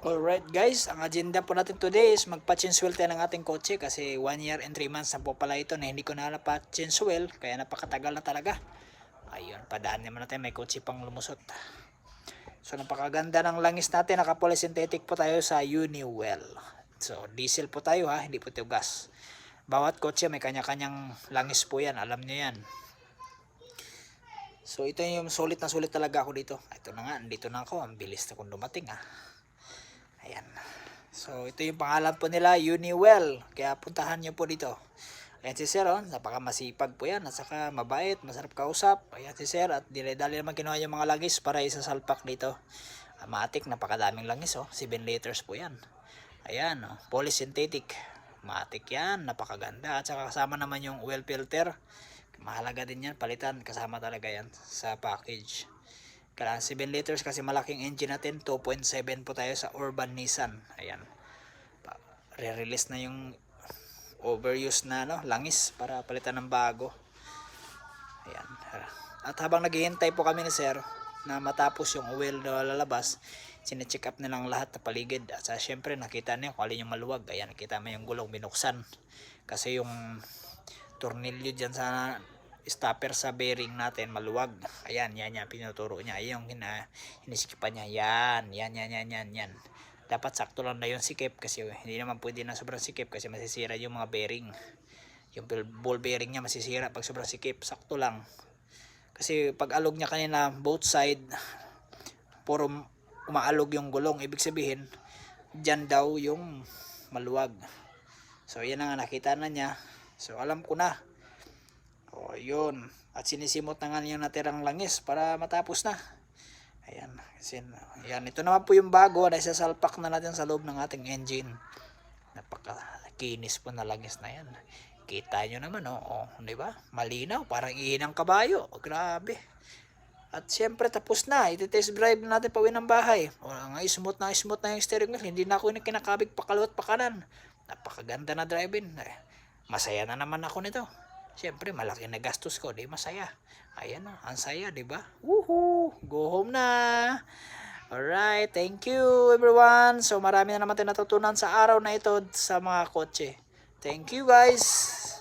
Alright guys, ang agenda po natin today is magpa-chinswell tayo ng ating kotse kasi 1 year and 3 months na po pala ito na hindi ko na napa-chinswell kaya napakatagal na talaga. Ayun, padaan naman natin may kotse pang lumusot. So napakaganda ng langis natin, naka-poly synthetic po tayo sa Uniwell. So diesel po tayo ha, hindi po ito gas. Bawat kotse may kanya-kanyang langis po yan, alam niyo yan. So ito yung sulit na sulit talaga ako dito. Ito na nga, dito na ako, ang bilis na kung dumating ah. Ayan. So, ito yung pangalan po nila, Uniwell. Kaya puntahan nyo po dito. Ayan si Sir, oh. napaka masipag po yan. At saka mabait, masarap kausap. Ayan si Sir. At dili-dali naman kinuha yung mga langis para isasalpak dito. Matik, napakadaming langis. Oh. 7 liters po yan. Ayan, oh. polysynthetic. Matik yan, napakaganda. At saka kasama naman yung oil filter. Mahalaga din yan, palitan. Kasama talaga yan sa package. Kailangan 7 liters kasi malaking engine natin. 2.7 po tayo sa Urban Nissan. Ayan. Re-release na yung overuse na no, langis para palitan ng bago. Ayan. At habang naghihintay po kami ni Sir na matapos yung oil na lalabas, sinecheck up nilang lahat na paligid. At sa syempre nakita niyo kung alin yung maluwag. Ayan, nakita mo yung gulong binuksan. Kasi yung tornilyo dyan sa stopper sa bearing natin maluwag. Ayan, yan yan pinuturo niya. Yung hina, hinisikipan niya. Yan, yan, yan, yan, yan, yan. Dapat sakto lang na yung sikip kasi hindi naman pwede na sobrang sikip kasi masisira yung mga bearing. Yung ball- bearing niya masisira pag sobrang sikip. Sakto lang. Kasi pag alog niya kanina both side puro umaalog yung gulong. Ibig sabihin dyan daw yung maluwag. So yan na nga nakita na niya. So alam ko na. O, yun. At sinisimot na nga yung natirang langis para matapos na. Ayan. Kasi, ayan. Ito naman po yung bago na isasalpak na natin sa loob ng ating engine. Napakakinis po na langis na yan. Kita nyo naman, oh. oh di ba? Malinaw. Parang ihinang kabayo. Oh, grabe. At syempre tapos na. Iti-test drive na natin pauwi ng bahay. O, nga smooth na smooth na yung steering wheel. Hindi na ako yung kinakabig pa kaliwat pa kanan. Napakaganda na driving. Eh, masaya na naman ako nito. Siyempre, malaki na gastos ko, di masaya. Ayan o, ang saya, di ba? Woohoo! Go home na! Alright, thank you everyone. So marami na naman tayo natutunan sa araw na ito sa mga kotse. Thank you guys!